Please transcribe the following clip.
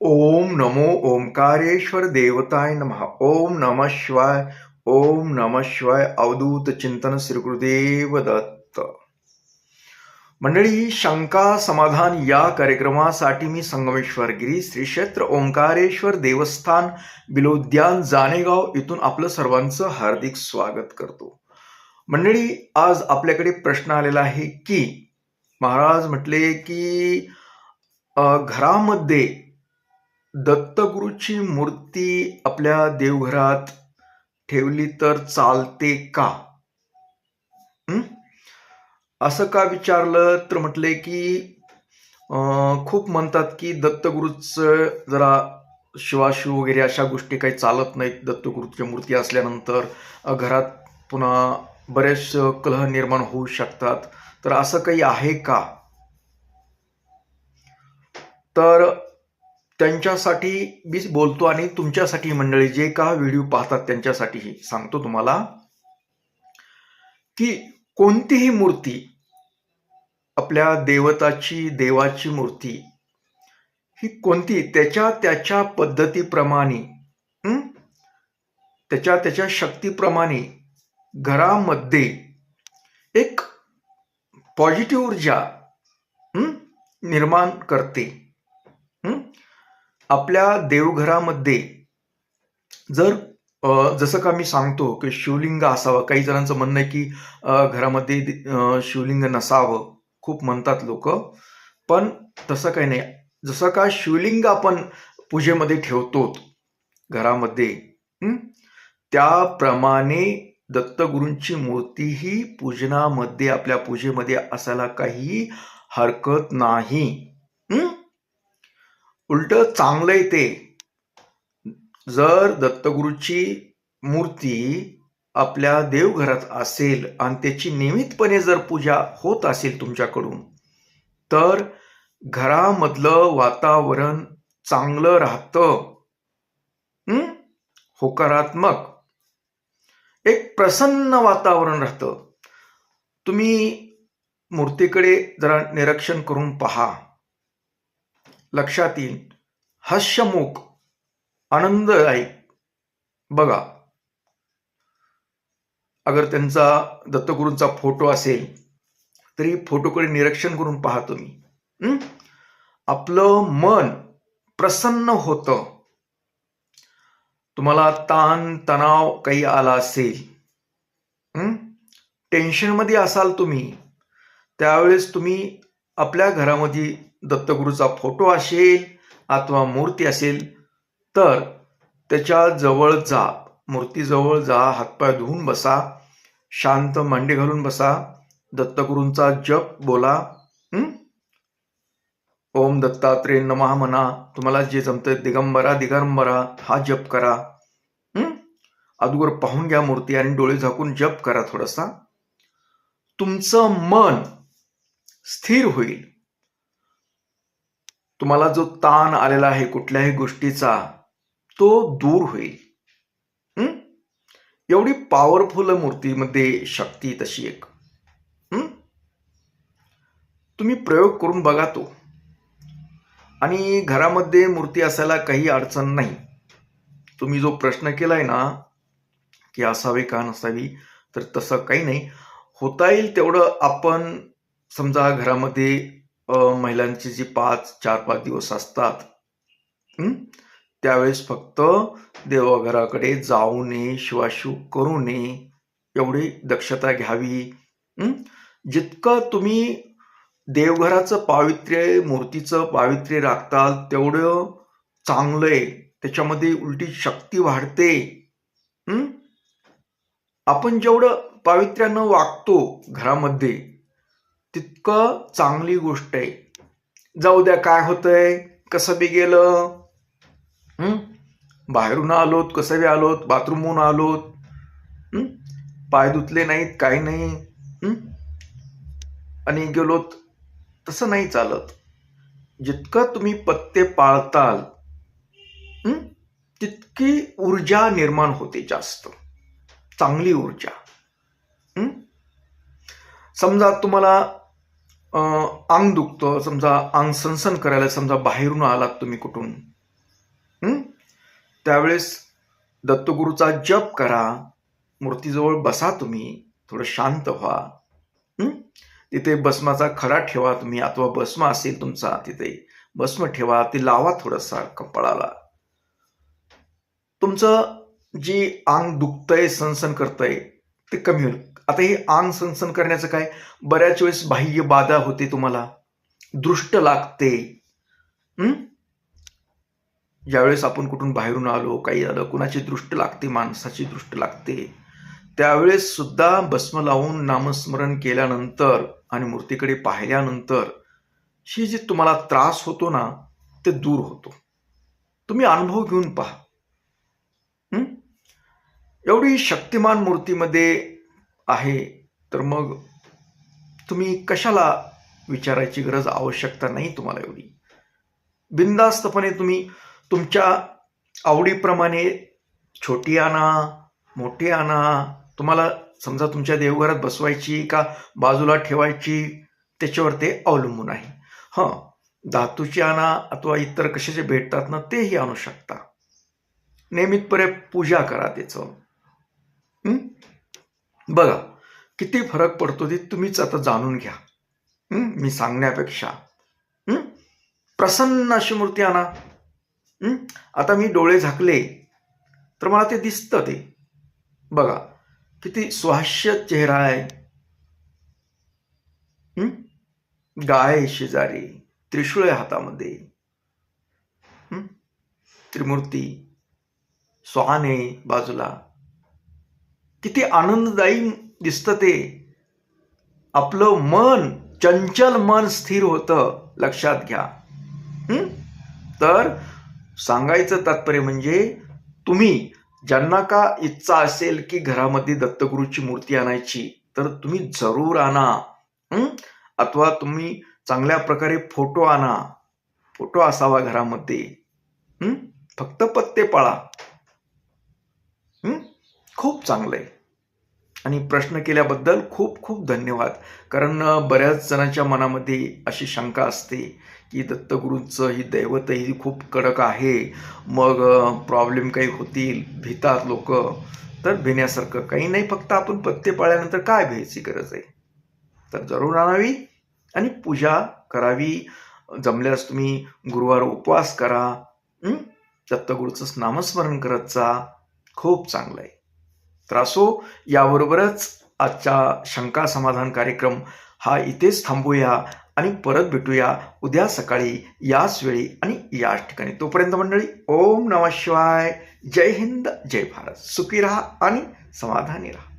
ओम नमो ओंकारेश्वर देवताय नमः। ओम नम शिवाय ओम नम शिवाय अवधूत चिंतन श्रीगुरुदेव दत्त। मंडळी शंका समाधान या कार्यक्रमासाठी मी संगमेश्वर गिरी श्री क्षेत्र ओंकारेश्वर देवस्थान बिलोद्यान जानेगाव इथून आपलं सर्वांचं हार्दिक स्वागत करतो। मंडळी आज आपल्याकडे प्रश्न आलेला आहे की महाराज म्हटले की घरामध्ये दत्तगुरूची मूर्ती आपल्या देवघरात ठेवली तर चालते का? असं का विचारलं तर म्हटले की खूप म्हणतात की दत्तगुरूच जरा शिवाशिव वगैरे अशा गोष्टी काही चालत नाहीत दत्तगुरूच्या मूर्ती असल्यानंतर. घरात पुन्हा बरेच कलह निर्माण होऊ शकतात. तर असं काही आहे का? तर त्यांच्यासाठी मी बोलतो आणि तुमच्यासाठी मंडळी जे का व्हिडिओ पाहतात त्यांच्यासाठीही सांगतो तुम्हाला की कोणतीही मूर्ती आपल्या देवताची देवाची मूर्ती ही कोणती? त्याच्या त्याच्या पद्धतीप्रमाणे त्याच्या त्याच्या शक्तीप्रमाणे घरामध्ये एक पॉझिटिव्ह ऊर्जा निर्माण करते आपल्या देवघरामध्ये जर जसं का मी सांगतो की शिवलिंग असावं काही जणांचं म्हणणं आहे की घरामध्ये शिवलिंग नसावं. खूप म्हणतात लोक. पण तसं काही नाही. जसं का शिवलिंग आपण पूजेमध्ये ठेवतो घरामध्ये त्याप्रमाणे दत्तगुरूंची मूर्तीही पूजनामध्ये आपल्या पूजेमध्ये असायला काही हरकत नाही. उलट चांगलंय ते. जर दत्तगुरूची मूर्ती आपल्या देवघरात असेल आणि त्याची नियमितपणे जर पूजा होत असेल तुमच्याकडून तर घरामधलं वातावरण चांगलं राहतं. होकारात्मक. एक प्रसन्न वातावरण राहतं. तुम्ही मूर्तीकडे जरा निरीक्षण करून पहा. लक्षात येईल. हास्यमुख आनंददायी बघा. अगर त्यांचा दत्तगुरूंचा फोटो असेल तरी फोटोकडे निरीक्षण करून पहा तुम्ही. आपलं मन प्रसन्न होतं. तुम्हाला ताण तणाव काही आला असेल. टेन्शनमध्ये असाल तुम्ही. त्यावेळेस तुम्ही आपल्या घरामध्ये दत्तगुरूचा फोटो असेल अथवा मूर्ती असेल तर त्याच्याजवळ जा. मूर्तीजवळ जा हातपाय धुवून बसा शांत मांडी घालून बसा दत्तगुरूंचा जप बोला ओम दत्तात्रेय नमः म्हणा तुम्हाला जे जमतं दिगंबरा दिगंबरा हा जप करा. अगोदर पाहून घ्या मूर्ती आणि डोळे झाकून जप करा थोडासा. तुमचं मन स्थिर होईल. तुम्हाला जो ताण आलेला आहे कुठल्याही गोष्टीचा तो दूर होईल. एवढी पॉवरफुल मूर्तीमध्ये शक्ती तशी एक. तुम्ही प्रयोग करून बघा तो. आणि घरामध्ये मूर्ती असायला काही अडचण नाही. तुम्ही जो प्रश्न केलाय ना की असावी का नसावी तर तसं काही नाही. होता येईल तेवढं आपण समजा घरामध्ये महिलांची जी पाच चार पाच दिवस असतात त्यावेळेस फक्त देवघराकडे जाऊ नये शिवाशिव करू नये एवढी दक्षता घ्यावी जितकं तुम्ही देवघराचं पावित्र्य मूर्तीचं पावित्र्य राखताल तेवढं चांगलं आहे. त्याच्यामध्ये उलटी शक्ती वाढते आपण जेवढं पावित्र्यानं वागतो घरामध्ये तितकं चांगली गोष्ट आहे. जाऊ द्या काय होतंय? कसं बी गेलं? बाहेरून आलोत कसं बी आलोत? बाथरूमहून आलोत. पाय धुतले नाहीत काही नाही. आणि गेलोत तसं नाही चालत. जितकं तुम्ही पत्ते पाळताल तितकी ऊर्जा निर्माण होते जास्त. चांगली ऊर्जा. समजा तुम्हाला अंग दुखतं समजा अंग सनसन करायला समजा बाहेरून आलात तुम्ही कुठून? त्यावेळेस दत्तगुरूचा जप करा मूर्तीजवळ बसा तुम्ही थोडं शांत व्हा. तिथे भस्माचा खरा ठेवा तुम्ही अथवा भस्म असेल तुमचा तिथे भस्म ठेवा ते लावा थोडासा कपाळाला. तुमचं जी अंग दुखतंय सनसन करतंय ते कमी होईल. आता हे आंग सनसन करण्याचं काय? बऱ्याच वेळेस बाह्य बाधा होते तुम्हाला. दृष्ट लागते. ज्यावेळेस आपण कुठून बाहेरून आलो काही आलं कुणाची दृष्ट लागते माणसाची दृष्ट लागते. त्यावेळेस सुद्धा भस्म लावून नामस्मरण केल्यानंतर आणि मूर्तीकडे पाहिल्यानंतर ही जे तुम्हाला त्रास होतो ना ते दूर होतो. तुम्ही अनुभव घेऊन पहा. एवढी शक्तिमान मूर्तीमध्ये आहे. तर मग तुम्ही कशाला विचारायची गरज आवश्यकता नाही तुम्हाला एवढी? बिनधास्तपणे तुम्ही तुमच्या आवडीप्रमाणे छोटी आणा मोठी आणा तुम्हाला समजा तुमच्या देवघरात बसवायची का बाजूला ठेवायची त्याच्यावर ते अवलंबून आहे. हां धातूची आणा अथवा इतर कशाचे भेटतात ना तेही आणू शकता. नियमितपणे पूजा करा त्याचं. बघा किती फरक पडतो ते तुम्हीच आता जाणून घ्या. मी सांगण्यापेक्षा. प्रसन्न अशी मूर्ती आणा. आता मी डोळे झाकले तर मला ते दिसतं ते. बघा किती सुहास्य चेहरा आहे. गाय आहे शेजारी त्रिशूळ आहे हातामध्ये. त्रिमूर्ती स्वान आहे बाजूला. किती आनंददायी दिसतं ते. आपलं मन चंचल मन स्थिर होतं लक्षात घ्या. तर सांगायचं तात्पर्य म्हणजे तुम्ही ज्यांना का इच्छा असेल की घरामध्ये दत्तगुरूची मूर्ती आणायची तर तुम्ही जरूर आणा. अथवा तुम्ही चांगल्या प्रकारे फोटो आणा. फोटो असावा घरामध्ये. फक्त पत्ते पाळा. खूप चांगलं आहे आणि प्रश्न केल्याबद्दल खूप खूप धन्यवाद. कारण बऱ्याच जणांच्या मनामध्ये अशी शंका असते की दत्तगुरूंचं ही दैवत ही खूप कडक आहे. मग प्रॉब्लेम काही होतील भितात लोक तर भिण्यासारखं काही नाही. फक्त आपण पत्ते पाळल्यानंतर काय भ्यायची गरज आहे? तर जरूर आणावी आणि पूजा करावी. जमल्यास तुम्ही गुरुवार उपवास करा. दत्तगुरूचं नामस्मरण करत जा. खूप चांगलं आहे. तर असो हो. याबरोबरच आजचा शंका समाधान कार्यक्रम हा इथेच थांबूया आणि परत भेटूया उद्या सकाळी याच वेळी आणि याच ठिकाणी. तोपर्यंत मंडळी ओम नमः शिवाय. जय हिंद जय भारत. सुखी राहा आणि समाधानी राहा.